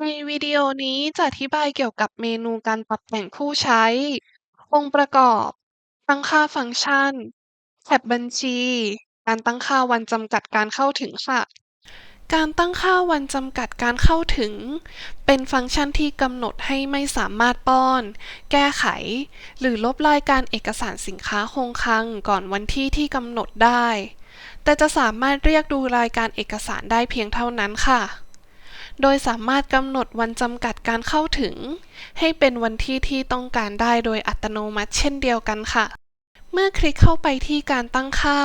ในวิดีโอนี้จะอธิบายเกี่ยวกับเมนูการปรับแต่งผู้ใช้ องค์ประกอบ ตั้งค่าฟังก์ชัน แท็บบัญชี การตั้งค่าวันจำกัดการเข้าถึงค่ะ การตั้งค่าวันจำกัดการเข้าถึง เป็นฟังก์ชันที่กำหนดให้ไม่สามารถป้อน แก้ไข หรือลบรายการเอกสารสินค้าคงคลังก่อนวันที่ที่กำหนดได้ แต่จะสามารถเรียกดูรายการเอกสารได้เพียงเท่านั้นค่ะ โดยสามารถกำหนดวันจำกัดการเข้าถึง ให้เป็นวันที่ที่ต้องการได้โดยอัตโนมัติเช่นเดียวกันค่ะ เมื่อคลิกเข้าไปที่การตั้งค่า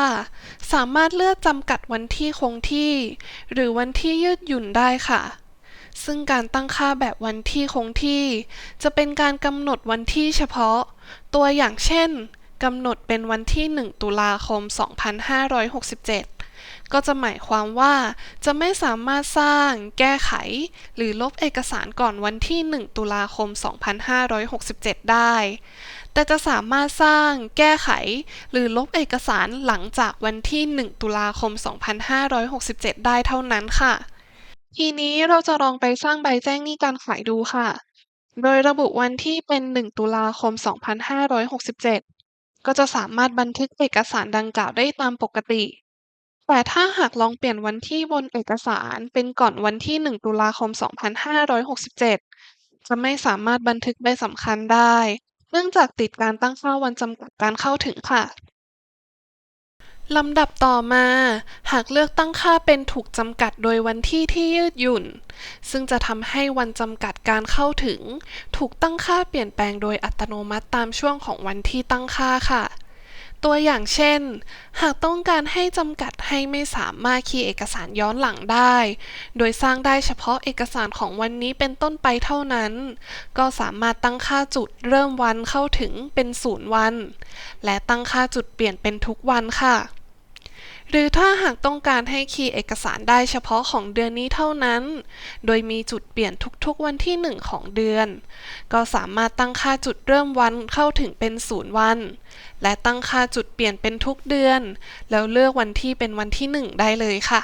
สามารถเลือกจำกัดวันที่คงที่ หรือวันที่ยืดหยุ่นได้ค่ะซึ่งการตั้งค่าแบบวันที่คงที่ จะเป็นการกำหนดวันที่เฉพาะ ตัวอย่างเช่นกำหนดเป็นวันที่ 1 ตุลาคม 2567 ก็จะหมายความว่าจะไม่สามารถสร้าง แก้ไข หรือลบเอกสารก่อนวันที่ 1 ตุลาคม 2567 ได้ แต่จะสามารถสร้าง แก้ไข หรือลบเอกสารหลังจากวันที่ 1 ตุลาคม 2567 ได้เท่านั้นค่ะ ทีนี้เราจะลองไปสร้างใบแจ้งหนี้การขายดูค่ะ โดยระบุวันที่เป็น 1 ตุลาคม 2567ก็จะสามารถบันทึกเอกสารดังกล่าวได้ตามปกติ แต่ถ้าหากลองเปลี่ยนวันที่บนเอกสารเป็นก่อนวันที่ 1 ตุลาคม 2567 จะไม่สามารถบันทึกใบสำคัญได้ เนื่องจากติดการตั้งค่าวันจำกัดการเข้าถึงค่ะลำดับต่อมา หากเลือกตั้งค่าเป็นถูกจำกัดโดยวันที่ที่ยืดหยุ่น ซึ่งจะทำให้วันจำกัดการเข้าถึง ถูกตั้งค่าเปลี่ยนแปลงโดยอัตโนมัติตามช่วงของวันที่ตั้งค่าค่ะ ตัวอย่างเช่น หากต้องการให้จำกัดให้ไม่สามารถคีย์เอกสารย้อนหลังได้ โดยสร้างได้เฉพาะเอกสารของวันนี้เป็นต้นไปเท่านั้น ก็สามารถตั้งค่าจุดเริ่มวันเข้าถึงเป็นศูนย์วัน และตั้งค่าจุดเปลี่ยนเป็นทุกวันค่ะ หรือถ้าหากต้องการให้คีย์เอกสารได้เฉพาะของเดือนนี้เท่านั้น โดยมีจุดเปลี่ยนทุกๆวันที่ 1 ของเดือน ก็สามารถตั้งค่าจุดเริ่มวันเข้าถึงเป็น 0 วัน และตั้งค่าจุดเปลี่ยนเป็นทุกเดือน แล้วเลือกวันที่เป็นวันที่ 1 ได้เลยค่ะ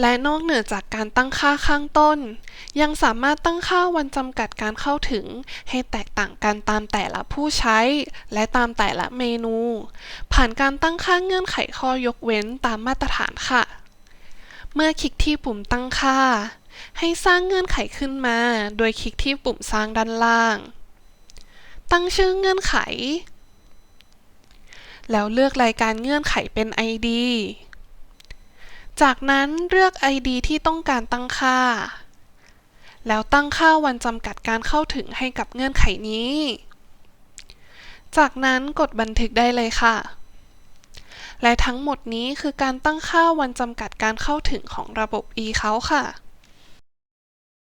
และนอกเหนือจากการตั้งค่าข้างต้น ยังสามารถตั้งค่าวันจำกัดการเข้าถึง ให้แตกต่างกันตามแต่ละผู้ใช้ และตามแต่ละเมนู ผ่านการตั้งค่าเงื่อนไขข้อยกเว้นตามมาตรฐานค่ะ เมื่อคลิกที่ปุ่มตั้งค่า ให้สร้างเงื่อนไขขึ้นมา โดยคลิกที่ปุ่มสร้างด้านล่าง ตั้งชื่อเงื่อนไข แล้วเลือกรายการเงื่อนไขเป็น ID จากนั้นเลือก ID ที่ต้องการตั้งค่า แล้วตั้งค่าวันจำกัดการเข้าถึงให้กับเงื่อนไขนี้ จากนั้นกดบันทึกได้เลยค่ะ และทั้งหมดนี้คือการตั้งค่าวันจำกัดการเข้าถึงของระบบ eCount ค่ะ